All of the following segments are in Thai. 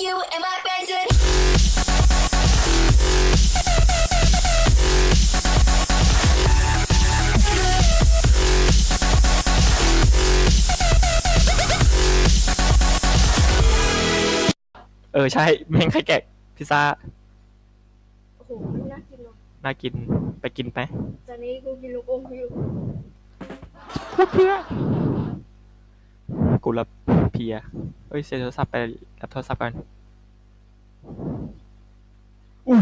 You and my present. เออใช่แม่งไข่แกะพิซซ่าโอ้โหไม่น่ากินหรอกน่ากินไปกินไปตอนนี้กูกินลูกอมอยู่พูดเพื่อกูรับเพลีย เอ้ยเสียโทรศัพท์ไปรับโทรศัพท์กันอุ้ย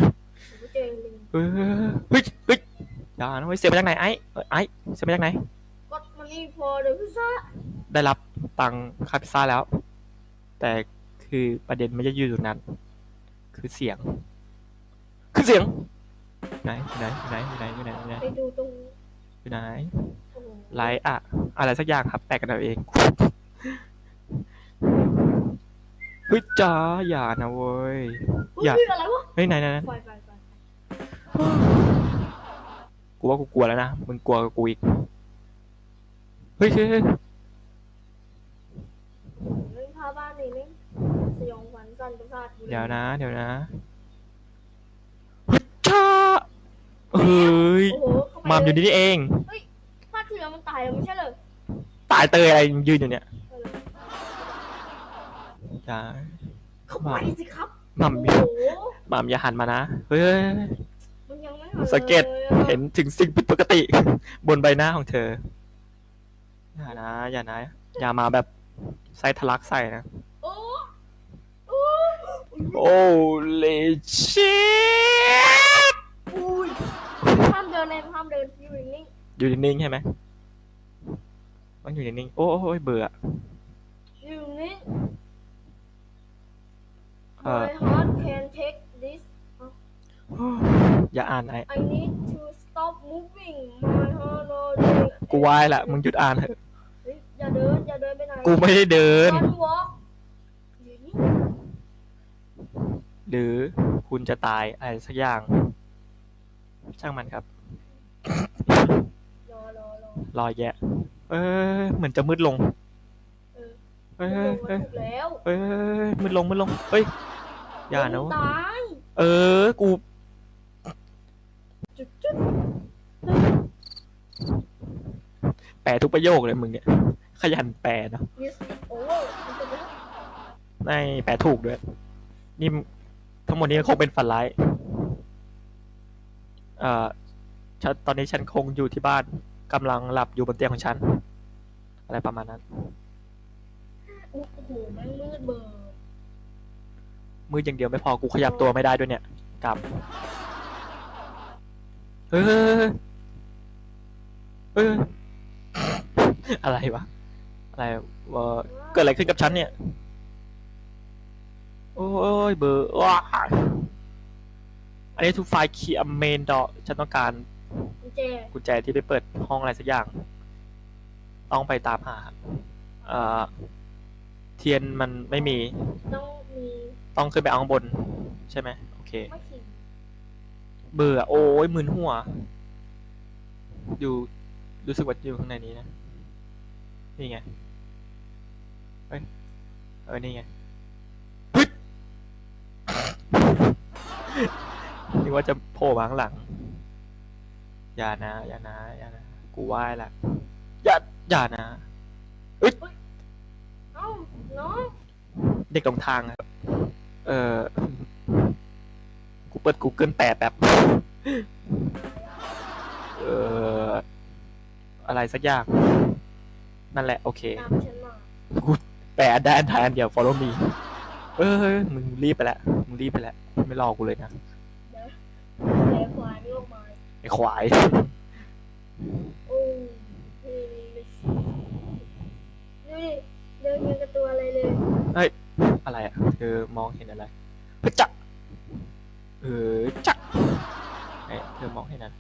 กูเจอลิงเออเฮ้ยเฮ้ยอย่านะเว้ยเสียมาจากไหนไอ้เอ้ยไอ้เสียมาจากไหนก็มันนี่พอเดี๋ยวพิซซ่าได้รับตังค่าพิซซ่าแล้ว แต่คือประเด็นไม่ได้อยู่ตรงนั้น คือเสียง คือเสียงไหนไหนไหนไหนไหนไหนไปดูตรงไหนโอ้โหไลท์อะอะไรสักอย่างครับแปลกันเอาเอง เฮ้ยจ้าอย่านะเว้ยเฮ้ยอย่าอะไรวะเฮ้ยไหนไหนไหนไฟไฟไฟกูว่ากูกลัวแล้วนะ มึงกลัวกับกูอีก เฮ้ยเฮ้ยเฮ้ยเล่นพาบ้านนี่นี่สยองขวัญสั่นประสาทกูลเดี๋ยวนะ เดี๋ยวนะเฮ้ยจ้าเฮ้ย โอ้โหเข้ไปมามอยู่นี่นี่เอง ภาคที่แล้วมันตายแล้วไม่ใช่เหรอตายเตยอะไรยืนอยู่เนี่ย เออจ้าเข้าไปสิครับหม่ำโอ้โหหม่ำอย่าหันมานะเฮ้ยเฮ้ยเฮ้ยมันยังไม่หันสะเก็ดลยอะเห็นถึงสิ่งผิดปกติ บนใบหน้าของเธอ อย่านะ อย่านะ อย่ามาแบบไส้ทะลักใส่นะ โอ้โอ้โอ้เลชิตอุ้ยห้ามเดินเลยห้ามเดินอยู่นิ่งอยู่นิ่งๆใช่ไหมต้องอยู่นิ่งๆโอ้โอ้ยเบื่อๆอยู่นิ่งเอ่อ My heart can take this อย่าอ่านไอ้ I need to stop moving My heart no doing กูไหว้ละมึงหยุดอ่านเถอะเฮ้ยอย่าเดินอย่าเดินไปไหนกูไม่ได้เดิน Don't walk อยู่นี่หรือคุณจะตายอะไรสักอย่าง ช่างมันครับ รอรอรอรอยแยะ เออเหมือนจะมืดลง เออเอ้ยลเอ้ยงมาเอ้ยถูกแล้ว เอ้ยมืดลงมืดลงเฮ้ย อย่านะมึงเว้ยตายเออ กูจุดจุดแปลทุกประโยคเลยมึงเนี่ย ขยันแปลเนาะ yes it's over มันจะแล้วในแปลถูกด้วย นี่มทั้งหมดนี้คงเป็นฝันร้ายเอ่อฉันตอนนี้ฉันคงอยู่ที่บ้านกำลังหลับอยู่บนเตียงของฉัน อะไรประมาณนั้น โอ้โหแม่งมืดเบอร์ มืออย่างเดียวไม่พอกูขยับตัวไม่ได้ด้วยเนี่ยกลับเฮ้ยเฮ้ยอะไรวะอะไรวะเกิดอะไรขึ้นกับฉันเนี่ย โอ้ยเบอร์ว้าอันนี้ทุกไฟล์คีย์อเมนดอฉันต้องการกุญแจกุญแจที่ไปเปิดห้องอะไรสักอย่าง ต้องไปตามหาเอ่อเทียนมันไม่มี ต้องมี ต้องขึ้นไปเอาข้างบน ใช่ไหมโอเค ไม่ขิงเบื่อ โอ้ยมึนหัว อยู่รู้สึกว่าอยู่ข้างในนี้นะ นี่ไงเฮ้ยเออนี่ไงปึ๊ดนึกว่าจะโผล่มาข้างหลัง อย่านะอย่านะอย่านะ กูไหว้ละอย่าอย่านะ เอ้าน้อง เด็กตรงทางครับ เออกูเปิด Google แปลแป๊บเอออะไรสักอย่าง นั่นแหละ โอเค ตามฉันมากูแปลได้อันท้ายอันเดียว follow me เออมึงรีบไปแล้วมึงรีบไปแล้วไม่รอกูเลยนะ เดี๋ยวแผลควายไม่ออกมา ไอ้ควาย โอ้นี่นี่นี่เดินยังกับตัวอะไร เลยอะไรอะเธอมองเห็นอะไรพระจักเออจักไอ้เธอมองเห็นอะไร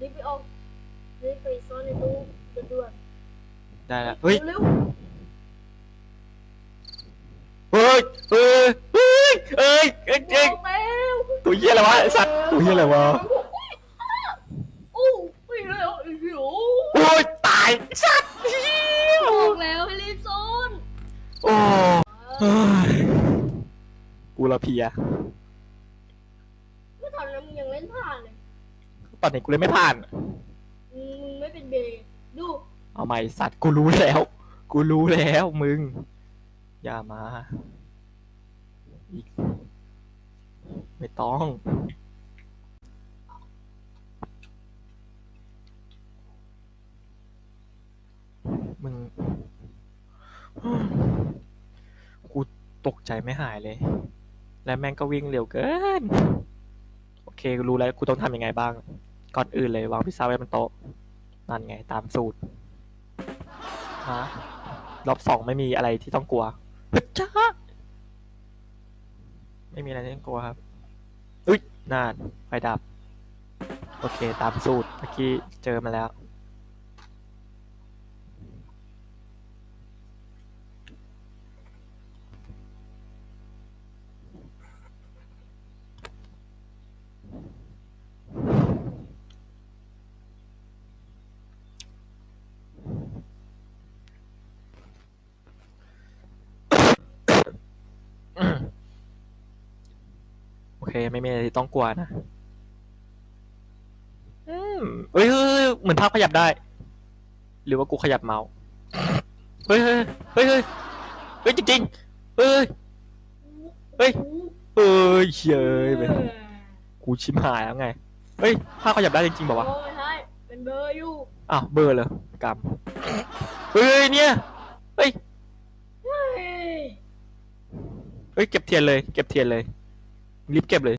รีบไปออกรีบไปซ่อนในตู้ด่วนได้ๆแล้วเฮ้ย เร็วเฮ้ยเฮ้ยเฮ้ยเฮ้ยเอ้ยๆบเอ้ยอกแล้วตัวเหี้ยอะไรวะไอ้สัตว์ตัวเหี้ยอะไรวะ โอ้ยตายไอ้สัตว์เหี้ยบอกแล้วให้รีบซ่อนโอ้กูละเพลียเมื่อตอนนั้นมึงยังเล่นผ่านเลยตอนนี้กูเลยไม่ผ่านมึงมึงไม่เป็นเบย์ดูเอาใหม่สัตว์กูรู้แล้ว กูรู้แล้วมึง อย่ามาอีกไม่ต้อง มึงกู ตกใจไม่หายเลย และแม่งก็วิ่งเร็วเกิน โอเครู้แล้วกูต้องทำยังไงบ้าง ก่อนอื่นเลยวางพิซซ่าไว้บนโต๊ะนั่นไงตามสูตรฮะรอบสองไม่มีอะไรที่ต้องกลัวฮึดจ้าไม่มีอะไรที่ต้องกลัวครับอุ้ยนานไฟดับ โอเค ตามสูตรเมื่อกี้เจอมาแล้ว โอเค ไม่มีอะไรที่ต้องกลัวนะ อืมเฮ้ยเฮ้ยเฮ้ยเหมือนภาพขยับได้ หรือว่ากูขยับเมาส์ เฮ้ยเฮ้ยเฮ้ยเฮ้ยเฮ้ยจริงๆเฮ้ย เฮ้ย เฮ้ยเฉยไปกูชิมหายแล้วไง เฮ้ยภาพขยับได้จริงๆบอกว่าวะโอ้ไม่ใช่เป็นเบอร์อยู่ อ้าวเบอร์เลยกรรมเฮ้ยเนี่ยเฮ้ยเฮ้ย เฮ้ย เก็บเทียนเลย เก็บเทียนเลย รีบเก็บเลย